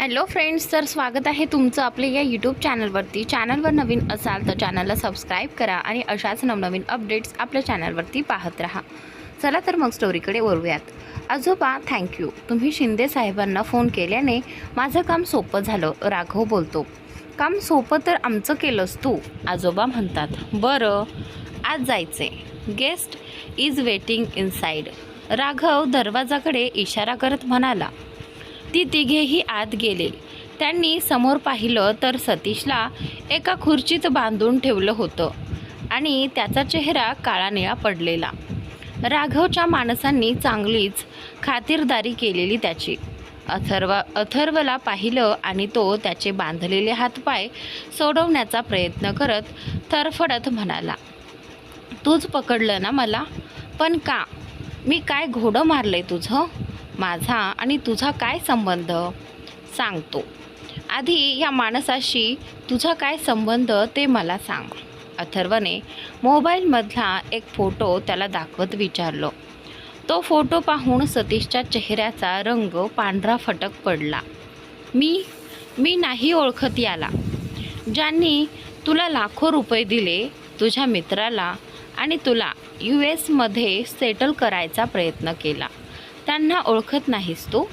Hello friends तर स्वागत आहे तुमचं आपल्या या यूट्यूब चॅनलवरती चॅनलवर नवीन असाल तर चॅनलला सबस्क्राईब करा आणि अशाच नवनवीन अपडेट्स आपल्या चॅनलवरती पाहत राहा. चला तर मग स्टोरीकडे वळूयात. आजोबा थँक्यू तुम्ही शिंदे साहेबांना फोन केल्याने माझं काम सोपं झालं राघव बोलतो. काम सोपं तर आमचं केलंस तू आजोबा म्हणतात. बरं आज जायचे guest is waiting inside Raghav दरवाजाकडे इशारा करत म्हणाला ती तिघेही आत गेले. त्यांनी समोर पाहिलं तर सतीशला एका खुर्चीत बांधून ठेवलं होतं आणि त्याचा चेहरा काळा निळा पडलेला. राघवच्या माणसांनी चांगलीच खातिरदारी केलेली त्याची. अथर्व अथर्वला पाहिलं आणि तो त्याचे बांधलेले हातपाय सोडवण्याचा प्रयत्न करत थरफडत म्हणाला तूच पकडलं ना मला? पण का? मी काय घोडं मारलंय तुझं? माझा आणि तुझा काय संबंध? सांगतो. आधी या माणसाशी तुझा काय संबंध ते मला सांग. अथर्वने मोबाईलमधला एक फोटो त्याला दाखवत विचारलं. तो फोटो पाहून सतीशच्या चेहऱ्याचा रंग पांढरा फटक पडला. मी मी नाही ओळखत याला. ज्यांनी तुला लाखो रुपये दिले तुझ्या मित्राला आणि तुला यू एसमध्ये सेटल करायचा प्रयत्न केला. त्यांना ओळखत नाहीस तू?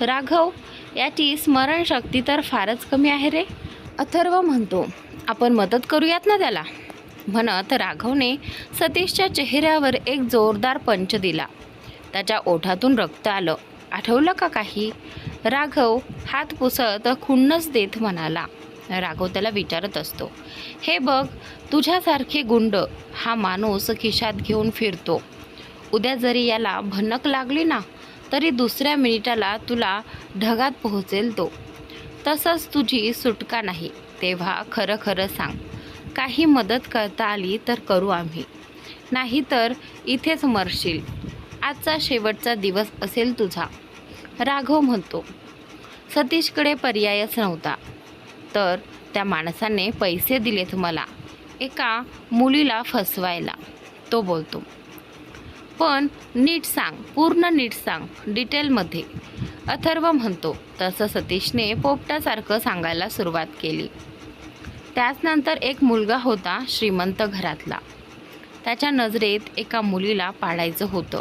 राघव याची स्मरणशक्ती तर फारच कमी आहे रे. अथर्व म्हणतो आपण मदत करूयात ना त्याला? म्हणत राघवने सतीशच्या चेहऱ्यावर एक जोरदार पंच दिला. त्याच्या ओठातून रक्त आलं. आठवलं का काही? राघव हात पुसत खुन्नच देत म्हणाला. राघव त्याला विचारत असतो हे बघ तुझ्यासारखे गुंड हा माणूस खिशात घेऊन फिरतो. उद्या जरी याला भनक लागली ना तरी दुसऱ्या मिनिटाला तुला ढगात पोहोचेल तो. तसंच तुझी सुटका नाही तेव्हा खरं खरं सांग. काही मदत करता आली तर करू आम्ही. नाहीतर इथेच मरशील. आजचा शेवटचा दिवस असेल तुझा. राघव म्हणतो सतीशकडे पर्यायच नव्हता. तर त्या माणसाने पैसे दिलेत मला एका मुलीला फसवायला तो बोलतो. पण नीट सांग पूर्ण नीट सांग डिटेलमध्ये. अथर्व म्हणतो तसं सतीशने पोपटासारखं सांगायला सुरुवात केली. त्याचनंतर एक मुलगा होता श्रीमंत घरातला. त्याच्या नजरेत एका मुलीला पाडायचं होतं.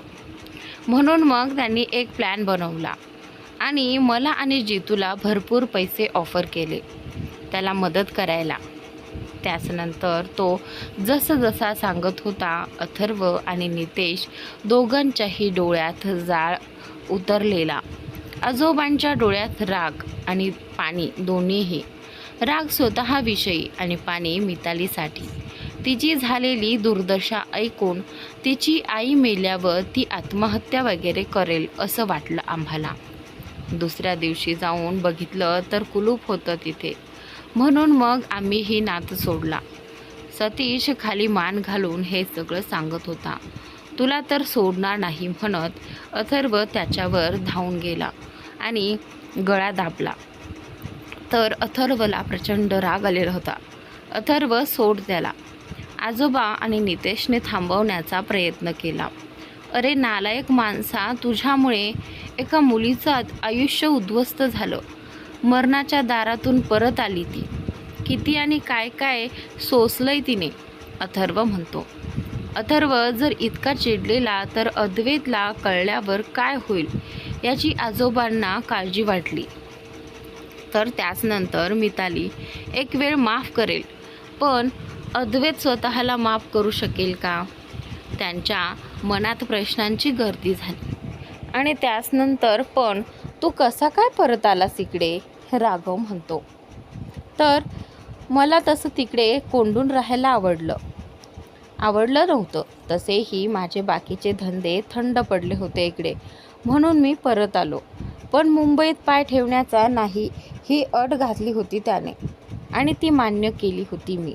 म्हणून मग त्यांनी एक प्लॅन बनवला आणि मला आणि जितूला भरपूर पैसे ऑफर केले. त्याला मदत करायला. त्याचनंतर तो जसजसा सांगत होता अथर्व आणि नितेश दोघांच्याही डोळ्यात जाळ उतरलेला. आजोबांच्या डोळ्यात राग आणि पाणी दोन्हीही. राग स्वतःविषयी आणि पाणी मितालीसाठी. तिची झालेली दुर्दशा ऐकून तिची आई मेल्यावर ती आत्महत्या वगैरे करेल असं वाटलं आम्हाला. दुसऱ्या दिवशी जाऊन बघितलं तर कुलूप होतं तिथे. म्हणून मग आम्हीही नात सोडला. सतीश खाली मान घालून हे सगळं सांगत होता. तुला तर सोडणार नाही म्हणत अथर्व त्याच्यावर धावून गेला आणि गळा दाबला. तर अथर्वला प्रचंड राग आलेला होता. अथर्व सोड त्याला. आजोबा आणि नितेशने थांबवण्याचा प्रयत्न केला. अरे नालायक माणसा तुझ्यामुळे एका मुलीचं आयुष्य उद्ध्वस्त झालं. मरणाच्या दारातून परत आली ती. किती आणि काय काय सोसलंय तिने अथर्व म्हणतो. अथर्व जर इतका चिडलेला तर अद्वैतला कळल्यावर काय होईल याची आजोबांना काळजी वाटली. तर त्याचनंतर मिताली एक वेळ माफ करेल पण अद्वैत स्वतःला माफ करू शकेल का? त्यांच्या मनात प्रश्नांची गर्दी झाली. आणि त्याचनंतर पण तू कसा काय परत आलास इकडे? राघव म्हणतो. तर मला तसं तिकडे कोंडून राहायला आवडलं. आवडलं नव्हतं. तसेही माझे बाकीचे धंदे थंड पडले होते इकडे. म्हणून मी परत आलो. पण मुंबईत पाय ठेवण्याचा नाही ही अट घातली होती त्याने. आणि ती मान्य केली होती मी.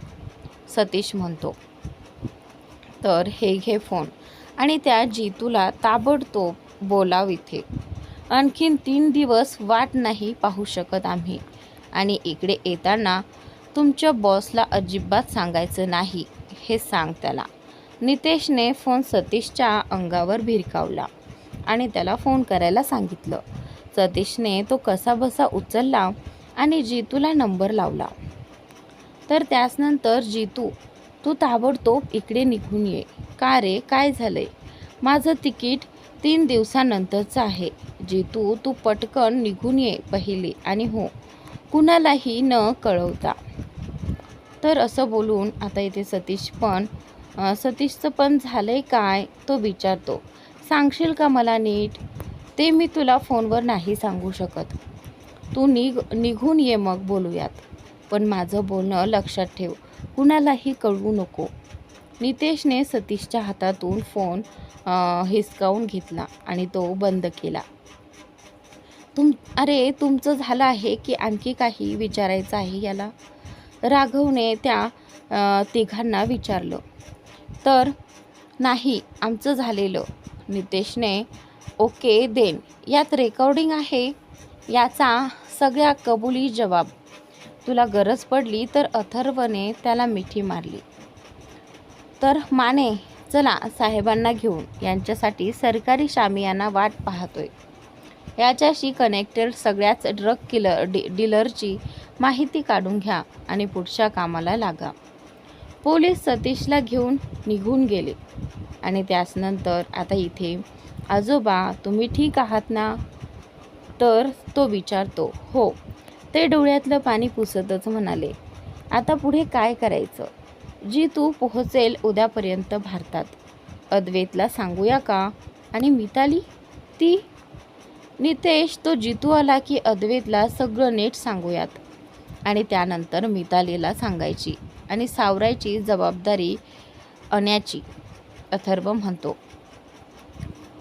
सतीश म्हणतो. तर हे घे फोन. आणि त्या जीतूला ताबडतोब बोलाव इथे. आणखीन तीन दिवस वाट नाही पाहू शकत आम्ही. आणि इकडे येताना तुमच्या बॉसला अजिबात सांगायचं नाही हे सांग त्याला. नितेशने फोन सतीशच्या अंगावर भिरकावला आणि त्याला फोन करायला सांगितलं. सतीशने तो कसा बसा उचलला आणि जितूला नंबर लावला. तर त्याचनंतर जितू तू ताबडतोब इकडे निघून ये. का रे? काय झालं आहे माझं तिकीट तीन दिवसानंतरचं आहे. जितू तू पटकन निघून ये पहिले. आणि हो कुणालाही न कळवता. तर असं बोलून आता इथे सतीश पण सतीशचं पण झालंय काय तो विचारतो. सांगशील का मला नीट? ते मी तुला फोनवर नाही सांगू शकत. तू निघ निघून ये मग बोलूयात. पण माझं बोलणं लक्षात ठेव. कुणालाही कळवू नको. नितेशने सतीशच्या हातातून फोन हिसकावून घेतला आणि तो बंद केला. तुम अरे तुमचं झालं आहे की आणखी काही विचारायचं आहे याला? राघवने त्या तिघांना विचारलं. तर नाही आमचं झालेलं. नितेशने ओके देन. यात रेकॉर्डिंग आहे. याचा सगळ्या कबुली जबाब. तुला गरज पडली तर अथर्वने त्याला मिठी मारली. तर माने चला साहेबांना घेऊन यांच्यासाठी सरकारी शामियाना वाट पाहतोय. याच्याशी कनेक्टेड सगळ्याच ड्रग किलर डि डीलरची माहिती काढून घ्या आणि पुढच्या कामाला लागा. पोलीस सतीशला घेऊन निघून गेले. आणि त्याचनंतर आता इथे आजोबा तुम्ही ठीक आहात ना? तर तो विचारतो हो. ते डोळ्यातलं पाणी पुसतच म्हणाले आता पुढे काय करायचं? जी तू पोहोचेल उद्यापर्यंत भारतात. अद्वैतला सांगूया का? आणि मिताली? ती? नितेश तो जितू आला की अद्वैतला सगळं नीट सांगूयात. आणि त्यानंतर मितालीला सांगायची आणि सावरायची जबाबदारी अण्याची अथर्व म्हणतो.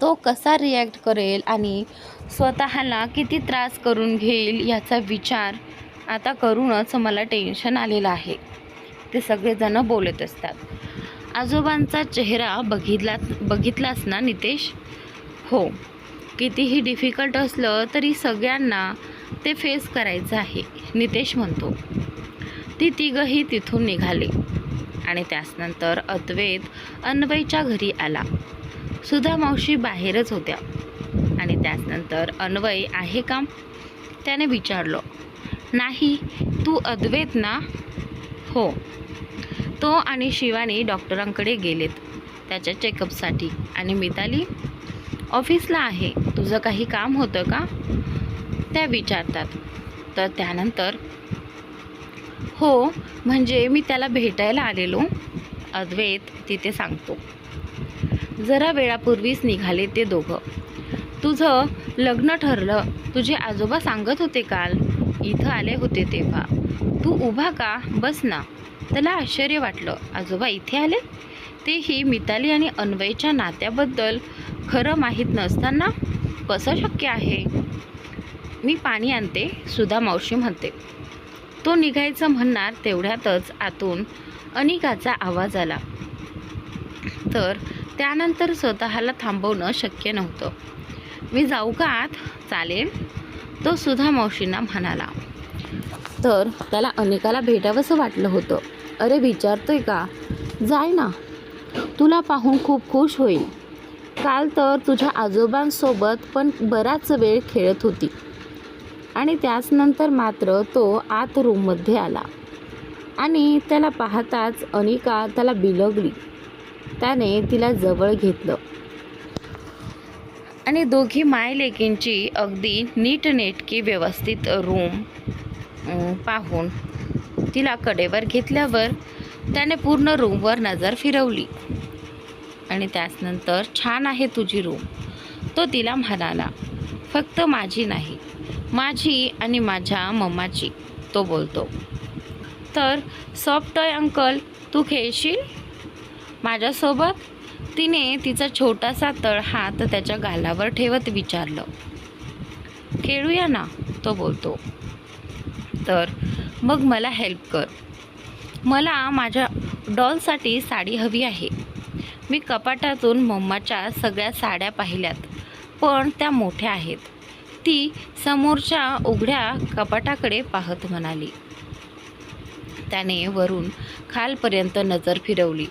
तो कसा रिॲक्ट करेल आणि स्वतःला किती त्रास करून घेईल याचा विचार आता करूनच मला टेन्शन आलेलं आहे. ते सगळेजणं बोलत असतात. आजोबांचा चेहरा बघितला बघितलास ना नितेश? हो. कितीही डिफिकल्ट असलं तरी सगळ्यांना ते फेस करायचं आहे नितेश म्हणतो. ती तिघंही तिथून निघाले आणि त्याचनंतर अद्वैत अन्वयच्या घरी आला. सुधा मावशी बाहेरच होत्या आणि त्याचनंतर अन्वय आहे का? त्याने विचारलं. नाही तू अद्वैत ना? हो. तो आणि शिवानी डॉक्टरांकडे गेलेत. त्याच्या चेकअपसाठी. आणि मिताली ऑफिसला आहे. तुझं काही काम होतं का? त्या विचारतात. तर त्यानंतर हो म्हणजे मी त्याला भेटायला आलेलो. अद्वैत तिथे सांगतो. जरा वेळापूर्वीच निघाले ते दोघं. तुझं लग्न ठरलं. तुझे आजोबा सांगत होते काल. इथं आले होते तेव्हा. तू उभा का? बस ना. त्याला आश्चर्य वाटलं. आजोबा इथे आले? तेही मिताली आणि अन्वयच्या नात्याबद्दल खरं माहीत नसताना कसं शक्य आहे? मी पाणी आणते सुधा मावशी म्हणते. तो निघायचं म्हणणार तेवढ्यातच आतून अनिकाचा आवाज आला. तर त्यानंतर स्वतःला थांबवणं शक्य नव्हतं. मी जाऊ का आत? चालेल. तो सुधा मावशींना म्हणाला. तर त्याला अनेकाला भेटावंसं वाटलं होतं. अरे विचारतोय का? जाय ना. तुला पाहून खूप खुश होईल. काल तर तुझ्या आजोबांसोबत पण बराच वेळ खेळत होती. आणि त्याचनंतर मात्र तो आत रूममध्ये आला. आणि त्याला पाहताच अनिका त्याला बिलगली. त्याने तिला जवळ घेतलं. आणि दोघी मायलेकींची अगदी नीटनेटकी व्यवस्थित रूम पाहून तिला कडेवर घेतल्यावर त्याने पूर्ण रूमवर नजर फिरवली. आणि त्याचनंतर छान आहे तुझी रूम. तो तिला म्हणाला फक्त माझी नाही माझी आणि माझ्या मम्माची तो बोलतो. तर सॉफ्ट टॉय अंकल तू खेळशील? माझ्यासोबत? तिने तिचा छोटासा तळहात त्याच्या गालावर ठेवत विचारलं. खेळूया ना तो बोलतो. तर मग मला हेल्प कर. मला माझ्या डॉलसाठी साडी हवी आहे. मी कपाटातून मम्माच्या सगळ्या साड्या पाहिल्यात पण त्या मोठ्या आहेत. ती समोरच्या उघड्या कपाटाकडे पाहत म्हणाली. त्याने वरून खालपर्यंत नजर फिरवली.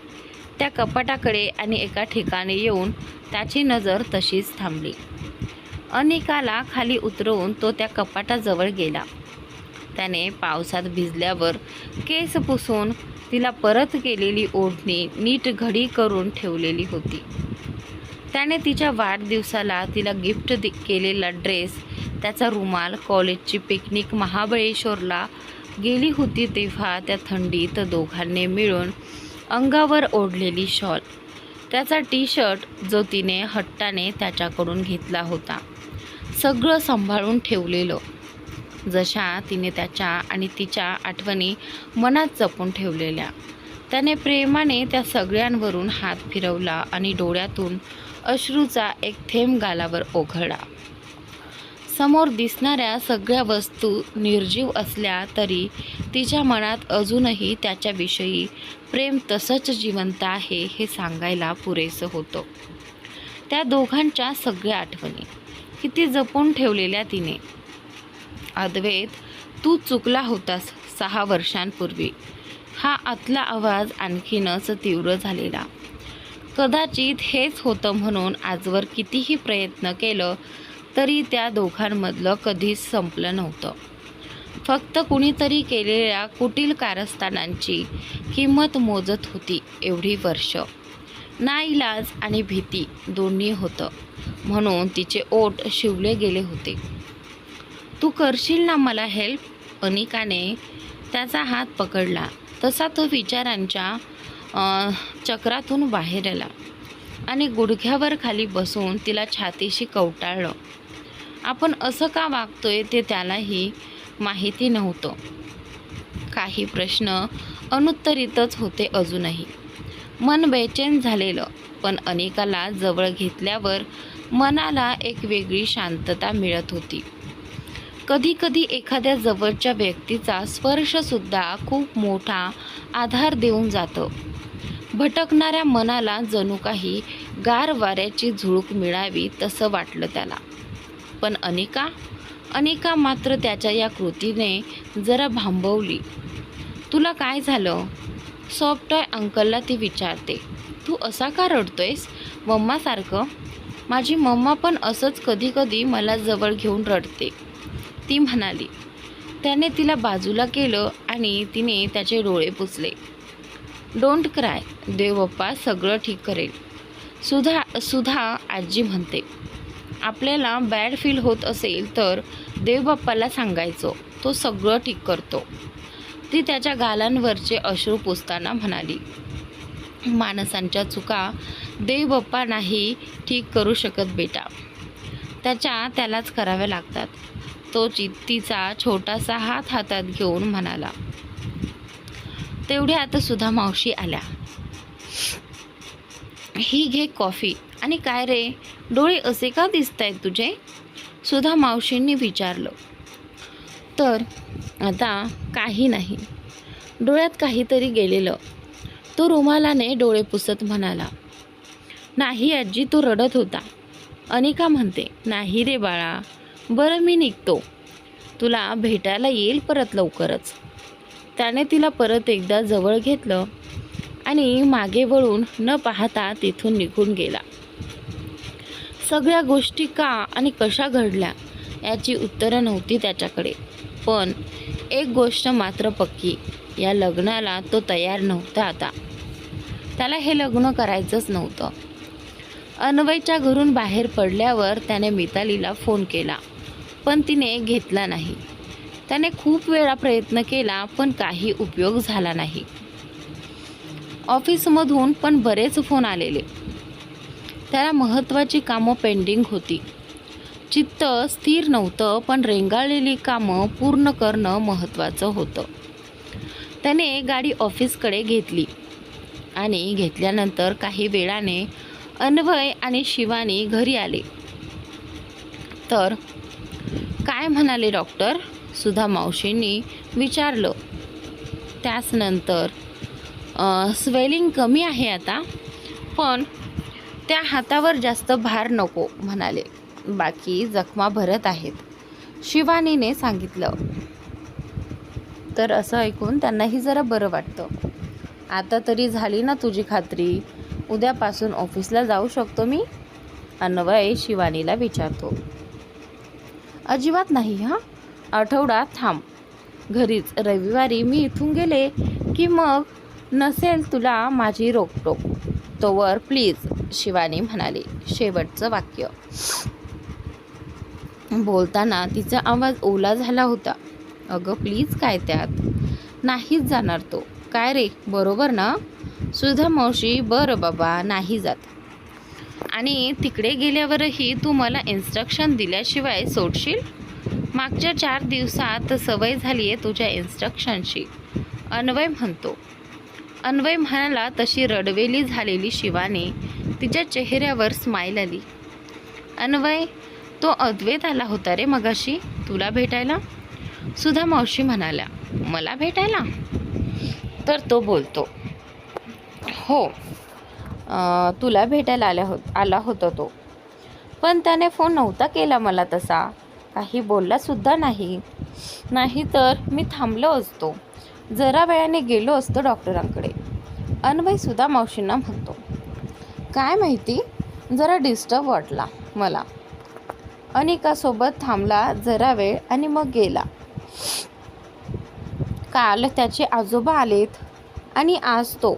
त्या कपाटाकडे आणि एका ठिकाणी येऊन त्याची नजर तशीच थांबली. अनेकाला खाली उतरवून तो त्या कपाटाजवळ गेला. त्याने पावसात भिजल्यावर केस पुसून तिला परत केलेली ओढणी नीट घडी करून ठेवलेली होती. त्याने तिच्या वाढदिवसाला तिला गिफ्ट दि केलेला ड्रेस त्याचा रुमाल कॉलेजची पिकनिक महाबळेश्वरला गेली होती तेव्हा त्या थंडीत दोघांनी मिळून अंगावर ओढलेली शॉल त्याचा टी शर्ट जो तिने हट्टाने त्याच्याकडून घेतला होता सगळं सांभाळून ठेवलेलं. जशा तिने त्याच्या आणि तिच्या आठवणी मनात जपून ठेवलेल्या. त्याने प्रेमाने त्या सगळ्यांवरून हात फिरवला आणि डोळ्यातून अश्रूचा एक थेंब गालावर ओघळला. समोर दिसणाऱ्या सगळ्या वस्तू निर्जीव असल्या तरी तिच्या मनात अजूनही त्याच्याविषयी प्रेम तसंच जिवंत आहे हे सांगायला पुरेसं होतं. त्या दोघांच्या सगळ्या आठवणी किती जपून ठेवलेल्या तिने अद्वैत तू चुकला होतास सहा वर्षांपूर्वी. हा आतला आवाज आणखीनच तीव्र झालेला. कदाचित हेच होतं म्हणून आजवर कितीही प्रयत्न केलं तरी त्या दोघांमधलं कधीच संपलं नव्हतं. फक्त कुणीतरी केलेल्या कुटील कारस्थानांची किंमत मोजत होती एवढी वर्ष. नाईलाज आणि भीती दोन्ही होतं म्हणून तिचे ओठ शिवले गेले होते. तू करशील ना मला हेल्प अनिकाने त्याचा हात पकडला. तसा तो विचारांच्या चक्रातून बाहेर आला आणि गुडघ्यावर खाली बसून तिला छातीशी कवटाळलं. आपण असं का वागतोय ते त्यालाही माहिती नव्हतं. काही प्रश्न अनुत्तरितच होते अजूनही. मन बेचैन झालेलं पण अनिकाला जवळ घेतल्यावर मनाला एक वेगळी शांतता मिळत होती. कधीकधी एखाद्या जवळच्या व्यक्तीचा स्पर्शसुद्धा खूप मोठा आधार देऊन जातं. भटकणाऱ्या मनाला जणू काही गार वाऱ्याची झुळूक मिळावी तसं वाटलं त्याला. पण अनिका? अनिका मात्र त्याच्या या कृतीने जरा भांबवली. तुला काय झालं? सॉफ्टॉय अंकलला ती विचारते. तू असा का रडतोयस? मम्मासारखं? माझी मम्मा पण असंच कधी कधी मला जवळ घेऊन रडते. ती म्हणाली. त्याने तिला बाजूला केलं आणि तिने त्याचे डोळे पुसले. डोंट क्राय देवप्पा सगळं ठीक करेल. सुधा सुधा आजी म्हणते आपल्याला बॅड फील होत असेल तर देवबाप्पाला सांगायचो तो सगळं ठीक करतो. ती त्याच्या गालांवरचे अश्रू पुसताना म्हणाली माणसांच्या चुका देवबाप्पा नाही ठीक करू शकत बेटा. त्याच्या त्यालाच कराव्या लागतात. तो चित्तीचा छोटासा हात हातात घेऊन म्हणाला तेवढ्यात आता मावशी आल्या. ही घे कॉफी. आणि काय रे डोळे असे का दिसत आहेत तुझे? सुधा मावशींनी विचारलं. तर आता काही नाही. डोळ्यात काहीतरी गेलेलं. तो रुमालाने डोळे पुसत म्हणाला नाही आजी तो रडत होता. अनिका म्हणते नाही रे बाळा बरं मी निघतो. तुला भेटायला येईल परत लवकरच. त्याने तिला परत एकदा जवळ घेतलं आणि मागे वळून न पाहता तिथून निघून गेला. सगळ्या गोष्टी का आणि कशा घडल्या याची उत्तरं नव्हती त्याच्याकडे. पण एक गोष्ट मात्र पक्की या लग्नाला तो तयार नव्हता आता. त्याला हे लग्न करायचंच नव्हतं. अन्वयच्या घरून बाहेर पडल्यावर त्याने मितालीला फोन केला. पण तिने घेतला नाही. त्याने खूप वेळा प्रयत्न केला पण काही उपयोग झाला नाही. ऑफिसमधून पण बरेच फोन आलेले. त्याला महत्त्वाची कामं पेंडिंग होती. चित्त स्थिर नव्हतं पण रेंगाळलेली कामं पूर्ण करणं महत्त्वाचं होतं. त्याने गाडी ऑफिसकडे घेतली आणि घेतल्यानंतर काही वेळाने अन्वय आणि शिवानी घरी आले. तर काय म्हणाले डॉक्टर? सुधा मावशींनी विचारलं. त्याचनंतर स्वेलिंग कमी आहे आता पण त्या हातावर जास्त भार नको म्हणाले. बाकी जखमा भरत आहेत शिवानीने सांगितलं. तर असं ऐकून त्यांनाही जरा बरं वाटतं. आता तरी झाली ना तुझी खात्री? उद्यापासून ऑफिसला जाऊ शकतो मी? अन्वय शिवानीला विचारतो. अजिबात नाही हां? आठवडा थांब. घरीच रविवारी मी इथून गेले की मग नसेल तुला माझी रोकटोक. तोवर प्लीज शिवानी म्हणाली शेवटचं वाक्य. बोलताना तिचा आवाज ओला झाला होता. अगं प्लीज काय त्यात? नाहीच जाणार तो. काय रे? बरोबर ना? सुधा मावशी बरं बाबा नाही जात. आणि तिकडे गेल्यावरही तू मला इन्स्ट्रक्शन दिल्याशिवाय सोडशील? मागच्या चार दिवसात सवय झाली आहे तुझ्या इन्स्ट्रक्शनची अन्वय म्हणतो. अन्वय म्हणाला तशी रडवेली झालेली शिवाने तिच्या चेहऱ्यावर स्माईल आली. अन्वय तो अद्वैत आला होता रे मगाशी तुला भेटायला? सुधा मावशी म्हणाल्या मला भेटायला? तर तो बोलतो हो. तुला भेटायला आल्या हो आला होता तो. पण त्याने फोन नव्हता केला मला तसा. काही बोललासुद्धा नाही नाही. तर मी थांबलो असतो. जरा वेळाने गेलो असतो डॉक्टरांकडे. अन्वय मावशींना म्हणतो. काय माहिती? जरा डिस्टर्ब वाटला मला. अनिकासोबत थांबला जरा वेळ आणि मग गेला. काल त्याचे आजोबा आलेत आणि आज तो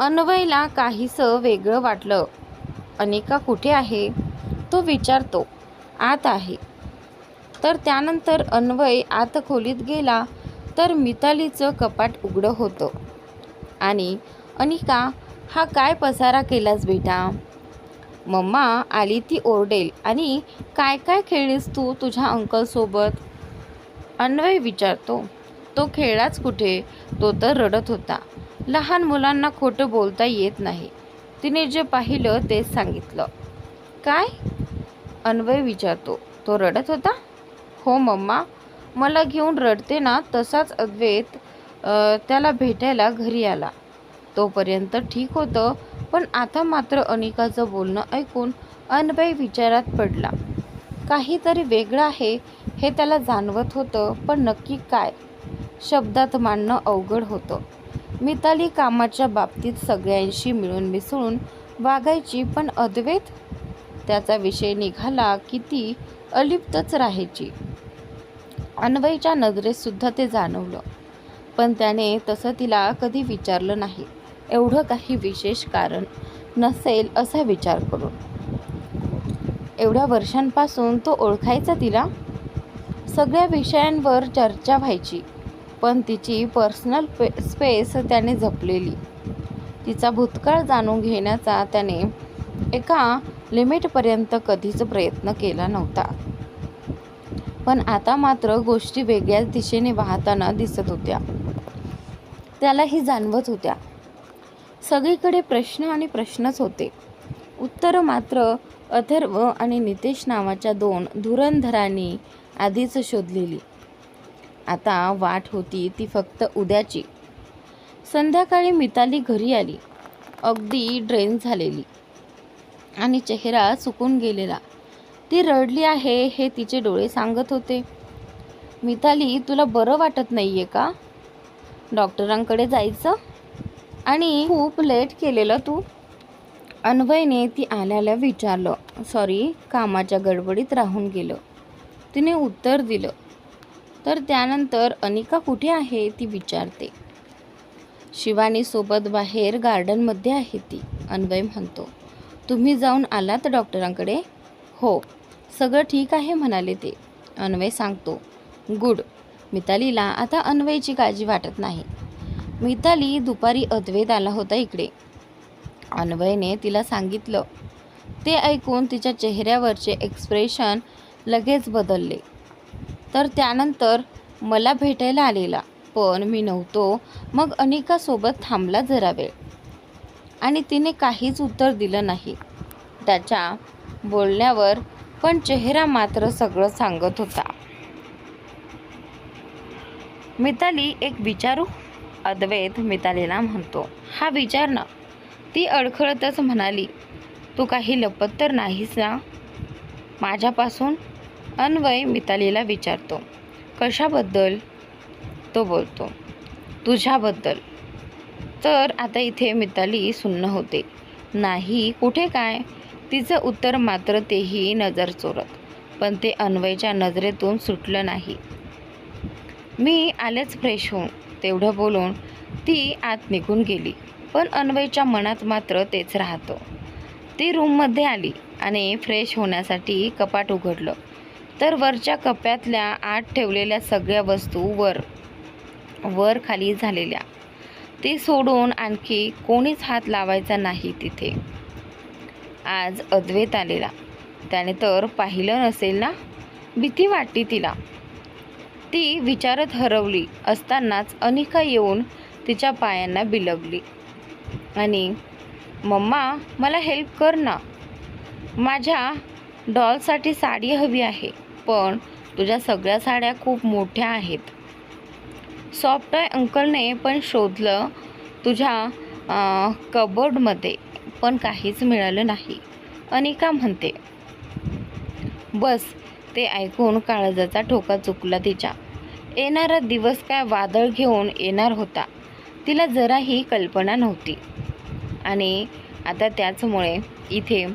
अन्वयला काहीसं वेगळं वाटलं. अनिका कुठे आहे? तो विचारतो. आत आहे. तर त्यानंतर अन्वय आत खोलीत गेला तर मितालीचं कपाट उघडं होतं. आणि अनिका हा काय पसारा केलास बेटा? मम्मा आली ती ओरडेल आणि काय काय खेळलीस तू तुझ्या अंकलसोबत? अन्वय विचारतो. तो खेळाच कुठे? तो तर रडत होता. लहान मुलांना खोटं बोलता येत नाही. तिने जे पाहिलं तेच सांगितलं. काय? अन्वय विचारतो. तो रडत होता? हो मम्मा. मला घेऊन रडते ना तसाच अद्वैत त्याला भेटायला घरी आला. तोपर्यंत ठीक होतं पण आता मात्र अनिकाचं बोलणं ऐकून अन्वय विचारात पडला. काहीतरी वेगळं आहे हे त्याला जाणवत होतं पण नक्की काय? शब्दात मांडणं अवघड होतं. मिताली कामाच्या बाबतीत सगळ्यांशी मिळून मिसळून वागायची पण अद्वैत त्याचा विषय निघाला की ती अलिप्तच राहायची. अन्वयच्या नजरेतसुद्धा ते जाणवलं. पण त्याने तसं तिला कधी विचारलं नाही. एवढं काही विशेष कारण नसेल असा विचार करून. एवढ्या वर्षांपासून तो ओळखायचा तिला? सगळ्या विषयांवर चर्चा व्हायची. पण तिची पर्सनल पे स्पेस त्याने जपलेली. तिचा भूतकाळ जाणून घेण्याचा त्याने एका लिमिटपर्यंत कधीच प्रयत्न केला नव्हता. पण आता मात्र गोष्टी वेगळ्याच दिशेने वाहताना दिसत होत्या. त्यालाही जाणवत होत्या. सगळीकडे प्रश्न आणि प्रश्नच होते. उत्तर मात्र अथर्व आणि नितेश नावाच्या दोन धुरंधरांनी आधीच शोधलेली. आता वाट होती ती फक्त उद्याची. संध्याकाळी मिताली घरी आली. अगदी ड्रेन झालेली. आणि चेहरा सुकून गेलेला. ती रडली आहे हे तिचे डोळे सांगत होते. मिताली तुला बरं वाटत नाही आहे का? डॉक्टरांकडे जायचं? आणि खूप लेट केलेलं तू? अन्वयने ती आल्याला विचारलं. सॉरी कामाच्या गडबडीत राहून गेलं. तिने उत्तर दिलं. तर त्यानंतर अनिका कुठे आहे ती विचारते. शिवानीसोबत बाहेर गार्डनमध्ये आहे ती अन्वय म्हणतो. तुम्ही जाऊन आलात डॉक्टरांकडे? हो. सगळं ठीक आहे म्हणाले ते. अन्वय सांगतो. गुड. मितालीला आता अन्वयची काळजी वाटत नाही. मिताली दुपारी अद्वैत आला होता इकडे. अन्वयने तिला सांगितलं. ते ऐकून तिच्या चेहऱ्यावरचे एक्सप्रेशन लगेच बदलले. तर त्यानंतर मला भेटायला आलेला. पण मी नव्हतो. मग अनिकासोबत थांबला जरा वेळ. आणि तिने काहीच उत्तर दिलं नाही. त्याच्या बोलण्यावर पण चेहरा मात्र सगळं सांगत होता. मिताली एक विचारू? अद्वैत मितालीला म्हणतो. हा विचार ना. ती अडखळतच म्हणाली तू काही लपत तर नाहीस ना? माझ्यापासून अन्वय मितालीला विचारतो कशाबद्दल? तो बोलतो तुझ्याबद्दल. तर आता इथे मिताली सुन्न होते नाही कुठे काय? तिचं उत्तर मात्र तेही नजर चोरत पण ते अन्वयच्या नजरेतून सुटलं नाही. मी आलेच फ्रेश होऊन तेवढं बोलून ती आत निघून गेली पण अन्वयच्या मनात मात्र तेच राहतं. ती रूममध्ये आली आणि फ्रेश होण्यासाठी कपाट उघडलं. तर वरच्या कप्प्यातल्या आत ठेवलेल्या सगळ्या वस्तू वर वर खाली झालेल्या. ते सोडून आणखी कोणीच हात लावायचा नाही तिथे. आज अद्वैत आलेला. त्याने तर पाहिलं नसेल ना? भीती वाटली तिला. ती विचारत हरवली असतानाच अनिका येऊन तिच्या पायांना बिलगली. आणि मम्मा मला हेल्प कर ना. माझ्या डॉलसाठी साडी हवी आहे. पण तुझ्या सगळ्या साड्या खूप मोठ्या आहेत. सॉफ्टॉय अंकलने पण शोधलं तुझ्या कबोर्डमध्ये पण काहीच मिळालं नाही. अनिका म्हणते बस ते ऐकून काळजाचा ठोका चुकला तिच्या. येणारा दिवस काय वादळ घेऊन येणार होता. तिला जराही कल्पना नव्हती. आणि आता त्याचमुळे इथे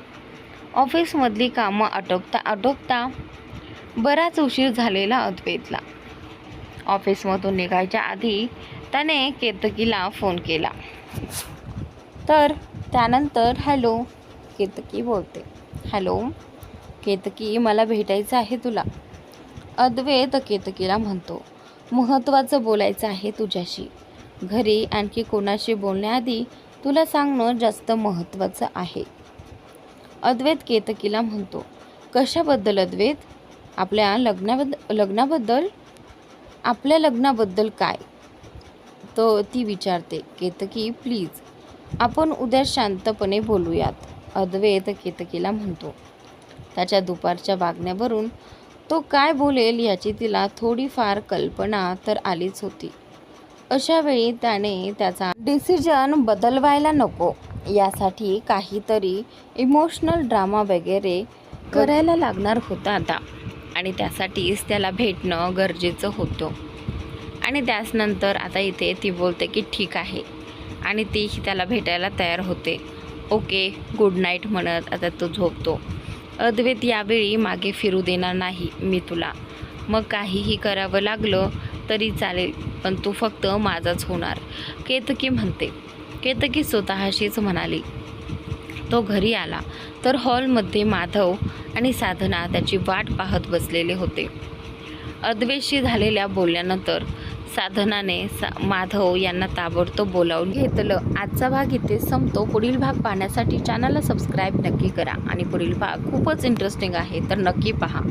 ऑफिसमधली कामं आटोपता आटोपता बराच उशीर झालेला अद्वैतला. ऑफिसमधून निघायच्या आधी त्याने केतकीला फोन केला. तर त्यानंतर हॅलो केतकी बोलते. हॅलो केतकी मला भेटायचं आहे तुला. अद्वैत केतकीला म्हणतो महत्त्वाचं बोलायचं आहे तुझ्याशी. घरी आणखी कोणाशी बोलण्याआधी तुला सांगणं जास्त महत्त्वाचं आहे. अद्वैत केतकीला म्हणतो कशाबद्दल अद्वैत? आपल्या लग्नाबद्द लग्नाबद्दल आपल्या लग्नाबद्दल काय? तो ती विचारते. केतकी प्लीज आपण उद्या शांतपणे बोलूयात अद्वैत केतकीला म्हणतो. त्याच्या दुपारच्या वागण्यावरून तो काय बोलेल याची तिला थोडीफार कल्पना तर आलीच होती. अशा वेळी त्याने त्याचा डिसिजन बदलवायला नको. यासाठी काहीतरी इमोशनल ड्रामा वगैरे करायला लागणार होता आता. आणि त्यासाठीच त्याला भेटणं गरजेचं होतं. आणि त्याचनंतर आता इथे ती बोलते की ठीक आहे. आणि तीही त्याला भेटायला तयार होते. ओके गुड नाईट म्हणत आता तो झोपतो. अद्वैत यावेळी मागे फिरू देणार नाही मी तुला. मग काहीही करावं लागलं तरी चालेल पण तू फक्त माझाच होणार. केतकी म्हणते. केतकी स्वतःशीच म्हणाली तो घरी आला. तर हॉलमध्ये माधव आणि साधना त्याची वाट पाहत बसलेले होते. अद्वेषी झालेल्या बोलल्यानंतर साधनाने सा माधव यांना ताबडतोब बोलावून घेतलं. आजचा भाग इथे संपतो. पुढील भाग पाहण्यासाठी चॅनलला सबस्क्राईब नक्की करा आणि पुढील भाग खूपच इंटरेस्टिंग आहे तर नक्की पहा.